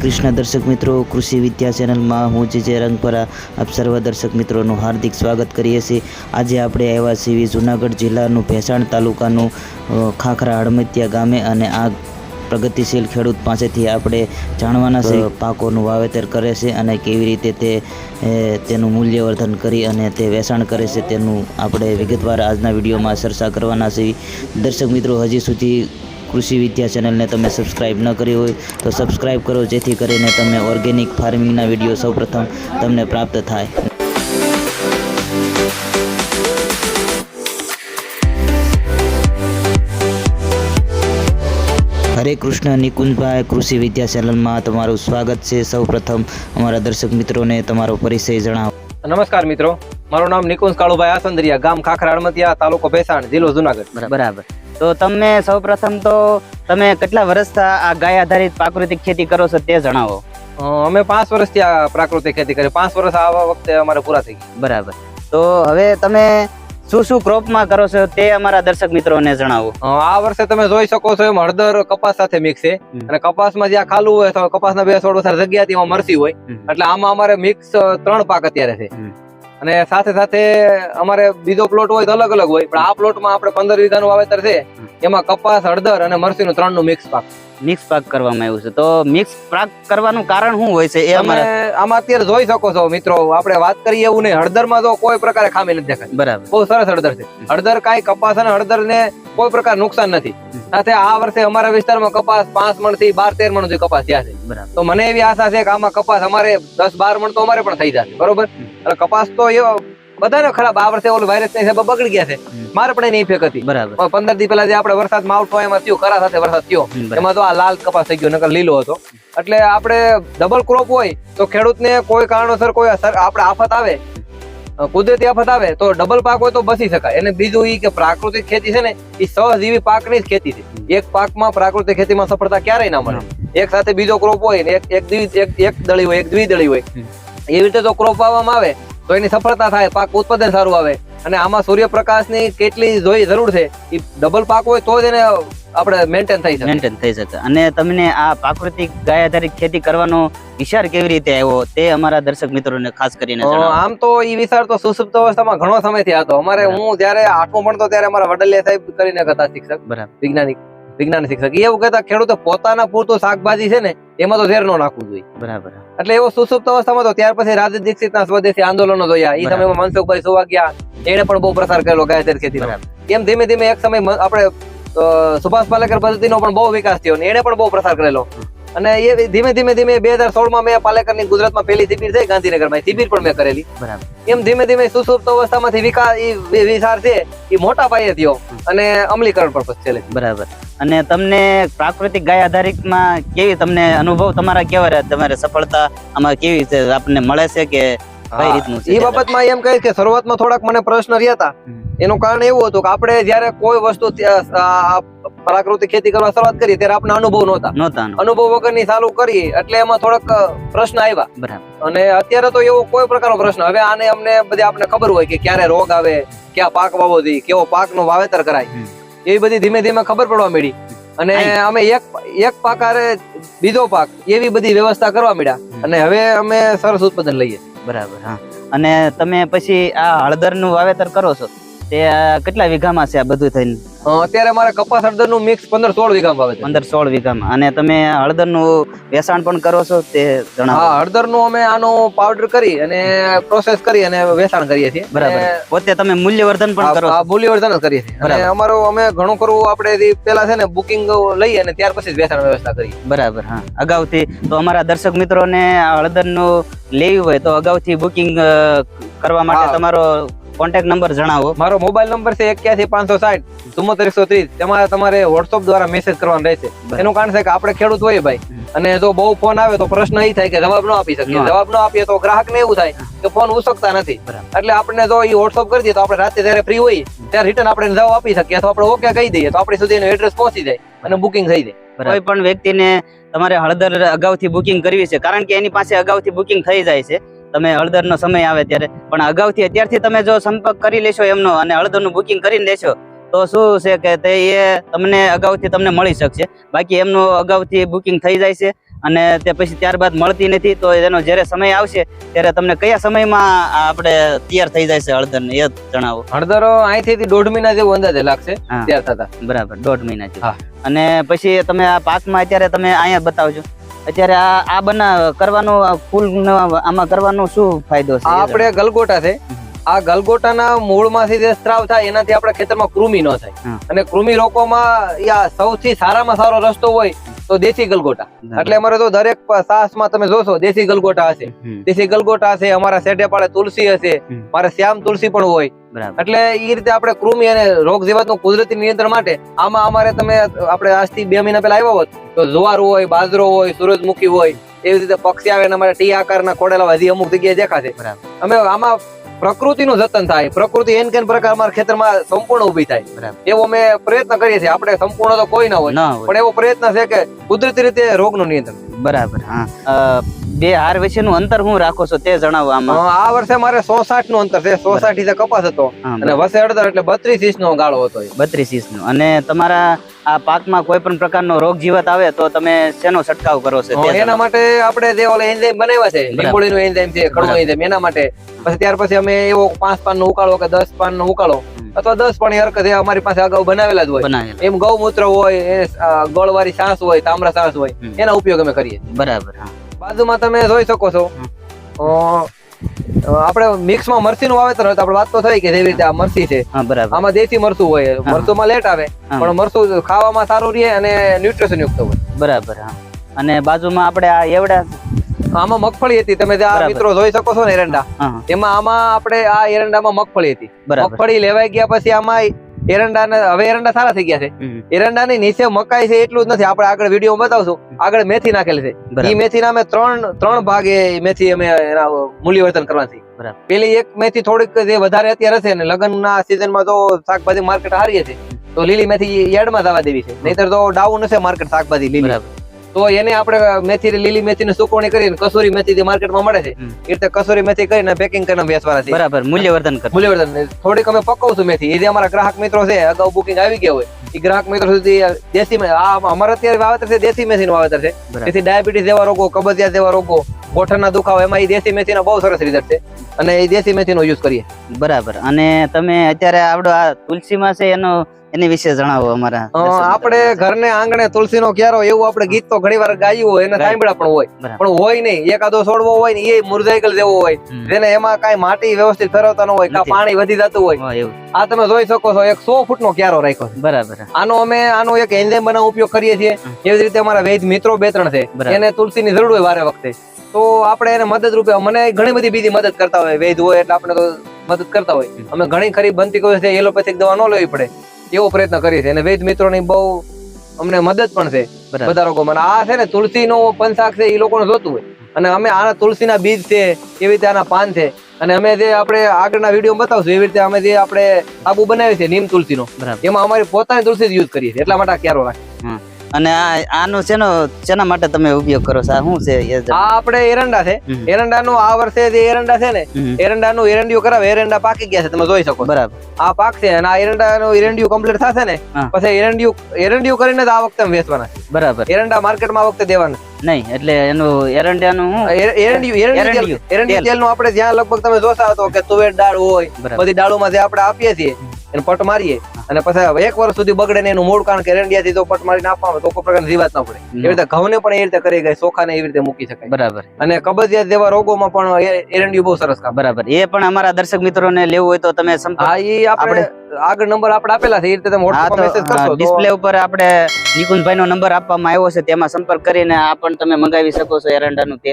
કૃષ્ણ દર્શક મિત્રો કૃષિ વિદ્યા ચેનલમાં હું જે જે રંગપરા આપ સર્વ દર્શક મિત્રોનું હાર્દિક સ્વાગત કરીએ છીએ. આજે આપણે આવ્યા છીએ જુનાગઢ જિલ્લાનું ભેસાણ તાલુકાનું ખાખરા હળમતિયા ગામે અને આ પ્રગતિશીલ ખેડૂત પાસેથી આપણે જાણવાના છે પાકોનું વાવેતર કરે છે અને કેવી રીતે તે તેનું મૂલ્યવર્ધન કરી અને તે વેચાણ કરે છે તેનું આપણે વિગતવાર આજના વિડીયોમાં ચર્ચા કરવાના છીએ. દર્શક મિત્રો હજી સુધી કૃષિ વિદ્યા ચેનલને તમે સબસ્ક્રાઇબ ન કરી હોય તો સબસ્ક્રાઇબ કરો જેથી કરીને તમને ઓર્ગેનિક ફાર્મિંગના વીડિયો સૌપ્રથમ તમને પ્રાપ્ત થાય. હરે કૃષ્ણ નિકુંજભાઈ કૃષિ વિદ્યા ચેનલમાં તમારું સ્વાગત છે. સૌપ્રથમ અમારા દર્શક મિત્રોને તમારો પરિચય જણાવો. નમસ્કાર મિત્રો મારું નામ નિકુંજ કાળુભાઈ આસંદરિયા ગામ ખાખરા અડમતિયા તાલુકો ભેસાણ જિલ્લો જુનાગઢ. બરાબર. તો તમને સૌપ્રથમ તો તમે કેટલા વર્ષથી આ ગાય આધારિત પ્રાકૃતિક ખેતી કરો છો તે જણાવો. અમે પાંચ વર્ષથી આ પ્રાકૃતિક ખેતી કરી પાંચ વર્ષ આવા વખતે અમારે પૂરા થઈ ગયા. બરાબર. તો હવે તમે શું શું ક્રોપમાં કરો છો તે અમારા દર્શક મિત્રોને જણાવો. અ, આ વર્ષે તમે જોઈ શકો છો એમ હળદર કપાસ સાથે મિક્સ છે. અને અને કપાસમાં જ્યાં ખાલું હોય તો કપાસના બે છોડ વધારે જગ્યા એમાં મરસી હોય. એટલે આમાં અમારે મિક્સ ત્રણ પાક અત્યારે છે. અને સાથે સાથે અમારે બીજો પ્લોટ હોય તો અલગ અલગ હોય. પણ આ પ્લોટમાં આપણે પંદર વીઘાનું વાવેતર છે. એમાં કપાસ હળદર અને મરસીનું ત્રણનું મિક્સ પાક મિક્સ પાક કરવામાં આવ્યું છે. તો મિક્સ પાક કરવાનું કારણ શું હોય છે એ અમારે આમાં અત્યારે જોઈ શકો છો મિત્રો આપણે વાત કરીએ એવું નહીં હળદરમાં તો કોઈ પ્રકારે ખામી નથી દેખાય બરાબર. બહુ સરસ હળદર છે. હળદર કાંઈ કપાસ અને હળદર ને કોઈ પ્રકાર નુકસાન નથી. સાથે આ વર્ષે અમારા વિસ્તારમાં કપાસ પાંચ મણથી બાર તેર મણ સુધી કપાસ થયા છે. તો મને એવી આશા છે કે આમાં કપાસ અમારે દસ બાર મણ તો અમારે પણ થઈ જશે. બરોબર? એટલે કપાસ તો એવો બધાને ખરાબ આ વર્ષે ઓલું વાયરસ નહીં બગડી ગયા છે. મારે પણ એની ઇફેક્ટ હતી. બરાબર. પંદર દી પેલા જે આપણે વરસાદ માવઠો હોય એમાં થયું ખરા સાથે વરસાદ થયો. એમાં તો આ લાલ કપાસ થઈ ગયો નકર લીલો હતો. એટલે આપણે ડબલ ક્રોપ હોય તો ખેડૂતને કોઈ કારણોસર કોઈ અસર- આપણે આફત આવે કુદરતી આફત આવે તો ડબલ પાક હોય તો બચી શકાય. અને બીજું એ કે પ્રાકૃતિક ખેતી છે ને એ સહજીવી પાકની જ ખેતી છે. એક પાકમાં પ્રાકૃતિક ખેતીમાં સફળતા ક્યારેય ના મળે. એક સાથે બીજો ક્રોપ હોય ને એક એક દ્વિ- એક એક દળી હોય એક દ્વિદળી હોય. એવી રીતે જો ક્રોપ વાવવામાં આવે તો એની સફળતા થાય પાક ઉત્પાદન સારું આવે. અને આમાં સૂર્યપ્રકાશની કેટલી જોઈ જરૂર છે એ ડબલ પાક હોય તો જ એને આપણે મેન્ટેન થઈ શકે. મેન્ટેન થઈ શકે. અને તમને આ પ્રાકૃતિક ગાય આધારિત ખેતી કરવાનો વિચાર કેવી રીતે આવ્યો તે અમારા દર્શક મિત્રોને ખાસ કરીને આમ તો એ વિચાર તો સુસુપ્ત અવસ્થામાં ઘણો સમયથી હતો. અમારે હું જ્યારે આઠમો ભણતો ત્યારે અમારા વડલિયા સાહેબ કરીને હતા શિક્ષક બરાબર. વૈજ્ઞાનિક. વિજ્ઞાન શિક્ષક. એવું કહેતા ખેડૂતો પોતાના પૂરતું શાકભાજી છે ને એમાં તો ઝેર ન નાખવું જોઈએ. બરાબર. એટલે એવો સુસુપ્ત અવસ્થામાં તો ત્યાર પછી રાજ દીક્ષિતના સ્વદેશી આંદોલનો જોયા. એ. સમયમાં મનસુખભાઈ સુવાગ્યા એને પણ બહુ પ્રસાર કરેલો ગાયતર બરાબર. એમ ધીમે ધીમે એક સમય આપણે સુભાષ પાલેકર પદ્ધતિનો પણ બહુ વિકાસ થયો એને પણ બહુ પ્રસાર કરેલો. અને એ ધીમે ધીમે ધીમે બે હજાર સોળમાં મેં પાલેકરની ગુજરાતમાં પહેલી શિબિર થઈ ગાંધીનગરમાં. શિબિર પણ મેં કરેલી. બરાબર. એમ ધીમે ધીમે સુસુપ્ત અવસ્થામાંથી વિકાસ વિચાર છે એ મોટા પાયે થયો. અને અમલીકરણ પર પછી બરાબર. અને તમને પ્રાકૃતિક ગાય આધારિતમાં કેવી તમને અનુભવ તમારા કેવા રહ્યા? તમારે સફળતા આમાં કેવી રીતે આપણને મળે છે કે કઈ રીતનું છે? એ બાબતમાં એમ કહીશ કે શરૂઆતમાં થોડાક મને પ્રશ્ન રહ્યા હતા. એનું કારણ એવું હતું કે આપણે જયારે કોઈ વસ્તુ પ્રાકૃતિક ખેતી કરવા શરૂઆત કરી ત્યારે આપણે અનુભવ નહોતા. નહોતા અનુભવ. વગરની ચાલુ કરી એટલે એમાં થોડાક પ્રશ્ન આવ્યા. બરાબર. અને અત્યારે તો એવો કોઈ પ્રકારનો પ્રશ્ન. હવે આને અમને બધી આપણે ખબર હોય કે ક્યારે રોગ આવે ક્યાં પાક વાવો જોઈએ કેવો પાકનું વાવેતર કરાય. એવી બધી ધીમે ધીમે ખબર પડવા મળી અને અમે એક એક પાક આરે બીજો પાક એવી બધી વ્યવસ્થા કરવા મળ્યા અને હવે અમે સરસ ઉત્પાદન લઈએ. બરાબર હા. અને તમે પછી આ હળદરનું વાવેતર કરો છો? તે કેટલા વીઘામાં છે આ બધું થઈને? અત્યારે મારે કપાસ હળદરનું મિક્સ પંદર સોળ વીઘામાં ભાવે છે. પંદર સોળ વીઘામાં. અને તમે હળદરનું વેચાણ પણ કરો છો તે જણાવો. હા હળદરનું અમે આનું પાવડર કરી અને પ્રોસેસ કરી અને વેચાણ કરીએ છીએ. બરાબર. પોતે તમે મૂલ્યવર્ધન પણ કરો આ મૂલ્યવર્ધન જ કરીએ છીએ. અને અમારો અમારું અમે ઘણું કરવું આપણે પેલા છે ને બુકિંગ લઈએ અને ત્યાર પછી જ વેચાણ વ્યવસ્થા કરીએ. બરાબર હા. અગાઉથી તો અમારા દર્શક મિત્રોને આ હળદરનું લેવી હોય તો અગાઉથી બુકિંગ કરવા માટે તમારો કોન્ટેક્ટ નંબર જણાવો. મારો મોબાઈલ નંબર છે એક્યાસી પાંચસો સાઠ ચુમ્મોતેર એકસો ત્રીસ. તેમાં તમારે વોટ્સઅપ દ્વારા મેસેજ કરવાનો રહેશે. એનું કારણ છે કે આપણે ખેડૂત હોઈએ ભાઈ. અને જો બહુ ફોન આવે તો પ્રશ્ન એ થાય કે જવાબ ન આપી શકીએ. જવાબ ન આપીએ તો ગ્રાહક ને એવું થાય કે ફોન ઉસકતા નથી. એટલે આપણે જો એ વોટ્સઅપ કરી દઈએ તો આપણે રાતે જયારે ફ્રી હોઈએ ત્યારે રિટર્ન આપણે જવાબ આપી શકીએ. અથવા આપણે ઓકે કહી દઈએ તો આપણી સુધી એનું એડ્રેસ પહોંચી જાય અને બુકિંગ થઈ જાય. કોઈ પણ વ્યક્તિને તમારે હળદર અગાઉથી બુકિંગ કરવી છે કારણ કે એની પાસે અગાઉથી બુકિંગ થઈ જાય છે. તમે હળદરનો સમય આવે ત્યારે. પણ અગાઉથી અત્યારથી તમે જો સંપર્ક કરી લેશો એમનો અને હળદરનું બુકિંગ કરી લેશો તો શું છે કે તે એ તમને અગાઉથી તમને મળી શકશે. બાકી એમનું અગાઉથી બુકિંગ થઈ જાય છે અને તે પછી ત્યારબાદ મળતી નથી તો એનો જ્યારે સમય આવશે ત્યારે તમને કયા સમયમાં આપણે તૈયાર થઈ જાય છે હળદર ને એ જણાવો. હળદરો અહીંથી દોઢ મહિના જેવું અંદાજે લાગશે તૈયાર થતા. બરાબર દોઢ મહિના હા. અને પછી તમે આ પાકમાં અત્યારે તમે અહીંયા બતાવજો. અત્યારે આ આ બના કરવાનું ફૂલ આમાં કરવાનો શું ફાયદો છે? આપણે ગલગોટા છે. આ ગલગોટાના મૂળમાંથી જે સ્ત્રાવ થાય એનાથી આપણા ખેતરમાં કૃમિ ન થાય. અને કૃમિ રોકવામાં યા સૌથી સારામાં સારો રસ્તો હોય તો દેશી ગલગોટા. એટલે અમારે તો દરેક સાસમાં તમે જોશો દેશી ગલગોટા હશે. દેશી ગલગોટા હશે અમારા સેઢે પાડે તુલસી હશે મારે શ્યામ તુલસી પણ હોય. એટલે એ રીતે આપણે કૃમિ અને રોગ જીવાતનું કુદરતી નિયંત્રણ માટે આમાં અમારે તમે આપણે આજથી બે મહિના પહેલા આવ્યા હોત તો જુવાર હોય બાજરો હોય સૂરજમુખી હોય એવી રીતે પક્ષી આવે એના માટે ટી આકારના ખોડેલા હજી અમુક જગ્યાએ દેખાશે. અમે આમાં પ્રકૃતિનું જતન થાય પ્રકૃતિ એન કેન પ્રકાર અમારા ખેતરમાં સંપૂર્ણ ઊભી થાય. એવો અમે પ્રયત્ન કરીએ છીએ આપણે સંપૂર્ણ તો કોઈ ના હોય પણ એવો પ્રયત્ન છે કે કુદરતી રીતે રોગનું નિયંત્રણ. બરાબર હા. બે હાર વચ્ચેનું અંતર હું રાખો છો તે જણાવો આમાં. આ વર્ષે મારે સો સાઠનું અંતર છે. સો સાઠ ઇંચે કપાસ હતો. અને વસે અડધર એટલે બત્રીસ ઇંચ નો ગાળો હતો બત્રીસ બત્રીસ નો અને તમારા આ પાકમાં કોઈ પણ પ્રકારનો રોગ જીવત આવે તો તમે શેનો છંટકાવ કરો છો એના માટે આપણે જે ઓલા એન્ઝાઇમ બનાવ્યા છે લીંબોળીનું એન્ઝાઇમ છે ખડનું એન્ઝાઇમ એના માટે. પછી ત્યાર પછી અમે એવો પાંચ પાન નો ઉકાળો કે દસ પાન નો ઉકાળો અથવા દસ પાણી હરકત અમારી પાસે અગાઉ બનાવેલા જ હોય. એમ ગૌમૂત્ર હોય ગોળવાળી છાસ હોય તાંબરા છાસ હોય એના ઉપયોગ અમે કરીએ બરાબર બાજુમાં તમે જોઈ શકો છો. આપણે મિક્સમાં મરચી નું વાવેતર હોય તો આપણે વાત તો થઈ કે જેવી રીતે આ મરસી છે. આમાં દેશી મરચું હોય મરચુંમાં લેટ આવે પણ મરસું ખાવામાં સારું રહે અને ન્યુટ્રિશન યુક્ત હોય. બરાબર અને બાજુમાં આપણે આ એવડા આમાં મગફળી હતી. તમે જે આ મિત્રો જોઈ શકો છો ને એરંડા. એમાં આમાં આપણે આ એરંડામાં મગફળી હતી. મગફળી લેવાઈ ગયા પછી આમાં એરંડા હવે એરંડા સારા થઈ ગયા છે. એરંડા એરંડાની નીચે મકાઈ છે એટલું જ નથી. આપણે આગળ વીડિયો બતાવશું. આગળ મેથી નાખેલી છે. એ મેથી ના અમે ત્રણ ત્રણ ભાગે મેથી અમે એના મૂલ્યવર્તન કરવાની પેલી એક મેથી થોડીક જે વધારે અત્યારે હશે ને લગ્નના સિઝનમાં તો શાકભાજી માર્કેટ હારીએ છે. તો લીલી મેથી યાર્ડમાં જવા દેવી છે. નહીતર તો ડાઉન હશે માર્કેટ શાકભાજી લીલી. તો એને આપણે મેથી લીલી મેથી સુકવણી કરીને કસૂરી મેથી જે માર્કેટમાં મળે છે. એ રીતે કસૂરી મેથી કરીને પેકિંગ કરીને વેચવાના છે બરાબર મૂલ્યવર્ધન કર મૂલ્યવર્ધન. થોડીક અમે પકવશું મેથી. એ જે અમારા ગ્રાહક મિત્રો છે અગાઉ બુકિંગ આવી ગયા હોય એ ગ્રાહક મિત્રો સુધી દેશી આ અમારે અત્યારે વાવેતર છે દેશી મેથી નું વાવેતર છે. તેથી ડાયાબિટીસ જેવા રોગો કબજિયાત જેવા રોગો ગોઠણના દુખાવો એમાં એ દેશી મેથીનો બહુ સરસ રિઝલ્ટ છે. અને એ દેશી મેથીનો યુઝ કરીએ. બરાબર. અને તમે અત્યારે આવડો આ તુલસીમાં છે એનો એની વિશે જણાવો અમારા આપણે ઘરને આંગણે તુલસીનો ક્યારો એવું આપણે ગીત તો ઘણી વાર ગાયું હોય એને. સાંભળ્યા પણ હોય. પણ હોય નહીં. એકાદો છોડવો હોય ને એ મુરઝાઈકલ જેવો હોય. જેને એમાં કાંઈ માટી વ્યવસ્થિત ફેરવતા ન હોય કાં પાણી વધી જતું હોય. આ તમે જોઈ શકો છો એક સો ફૂટ નો ક્યારો રાખ્યો છે. બરાબર. આનો અમે આનો એક એન્ઝાઇમ બનાવ ઉપયોગ કરીએ છીએ. એવી રીતે અમારા વૈદ મિત્રો બે ત્રણ છે. એને એને તુલસીની જરૂર હોય વારે વખતે. તો આપણે એને મદદ રૂપે મને ઘણી બધી બીજી મદદ કરતા હોય વૈદ હોય એટલે આપણે તો મદદ કરતા હોય. અમે ઘણી ખરી બનતી કોઈ છે એલોપેથિક દવા ન લેવી પડે. એવો પ્રયત્ન કરીએ છીએ. અને વૈદ મિત્રોની બહુ અમને મદદ પણ છે બધા રોગોમાં. અને આ છે ને તુલસીનો પંચાક છે એ લોકોને જોતું હોય. અને અમે આના તુલસીના બીજ છે એવી રીતે આના પાન છે. અને અમે જે આપણે આગળના વીડિયો બતાવશું એવી રીતે અમે જે આપણે આબુ બનાવીએ છીએ નીમ તુલસીનો એમાં અમારી પોતાની તુલસી યુઝ કરીએ છીએ. એટલા માટે ક્યારો રાખે. અને આનો શેનો શેના માટે તમે ઉપયોગ કરો છો? શું છે આ આપણે એરંડા છે. એરંડાનું આ વર્ષે જે એરંડા છે ને. એરંડાનું એરંડિયું કરાવે એરંડા પાકી ગયા છે તમે જોઈ શકો બરાબર. આ પાક છે અને આ એરંડાનું એરંડિયું કમ્પ્લીટ થશે ને પછી એરંડિયું એરંડિયું કરીને જ આ વખતે વેચવાના બરાબર. એરંડા માર્કેટમાં આ વખતે દેવાના નહીં એટલે એનું એરંડિયાનું શું? એર- એરંડિયું એરંડિયું તેલ- એરંડિયું, એરંડિયું તેલ. તેલનું આપણે જ્યાં લગભગ તમે જોતા હતો કે તુવેર દાળ હોય બધી બધી દાળોમાં જે આપણે આપીએ છીએ એને પટ મારીએ. અને પછી એક વર્ષ સુધી બગડે ને એનું મૂળ કારણ કે એરંડિયાથી થી પટ મારીને આપવામાં તો કોઈ પ્રકારની જીવાત ના પડે. એવી રીતે ઘઉંને પણ એ રીતે કરી ગઈ ચોખાને એવી રીતે મૂકી શકાય. બરાબર. અને કબજિયાત જેવા રોગોમાં પણ એરંડિયું બહુ સરસ કામ બરાબર. એ પણ અમારા દર્શક મિત્રોને લેવું હોય તો તમે હા એ આપણે આગળ નંબર આપણે આપેલા છે એ રીતે તમે હા મેસેજ કરશો ડિસ્પ્લે ઉપર આપણે નિકુંજભાઈ નો નંબર આપવામાં આવ્યો છે તેમાં સંપર્ક કરીને આ પણ તમે મંગાવી શકો છો એરંડાનું તેલ.